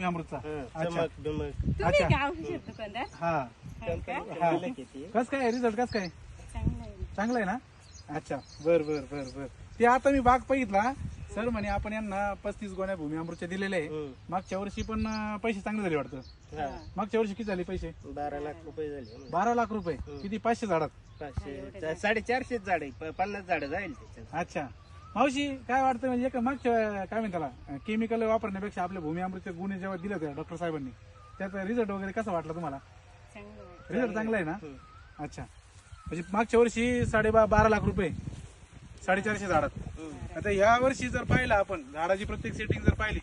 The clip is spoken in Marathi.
मी अमृतचा. अच्छा. चमक बिमक तुम्ही अच्छा. का औषध दुकानदार हा. हो का? बिलक येते. कस काय? रिझल्ट कस काय? चांगलं आहे. चांगलं आहे ना? अच्छा. बर बर बर बर. ते आता मी बाग बघितला. सर म्हणे आपण यांना पस्तीस गोण्या भूमी अमृतच्या दिलेले आहे. मागच्या वर्षी पण अं, पैसे चांगले झाले वाटतं. हा. मागच्या वर्षी किती झाले पैसे? बारा लाख रुपये झाले बारा लाख रुपये. किती? पाचशे झाडात. पाचशे साडेचारशेच झाड आहे प- पन्नास झाड जाईल त्याच्यात. अच्छा. मावशी काय वाटतं म्हणजे एक मागच्या काय म्हणतात त्याला केमिकल वापरण्यापेक्षा आपल्या भूमी अमृतचे गुण जेव्हा दिले होते डॉक्टर साहेबांनी त्याचा रिझल्ट वगैरे कसा वाटला तुम्हाला? रिझल्ट चांगला आहे ना? हं. अच्छा. म्हणजे मागच्या वर्षी साडे बा- बारा लाख रुपये साडेचारशे झाडात. हं. आता या वर्षी जर पाहिलं आपण झाडाची प्रत्येक सेटिंग जर पाहिली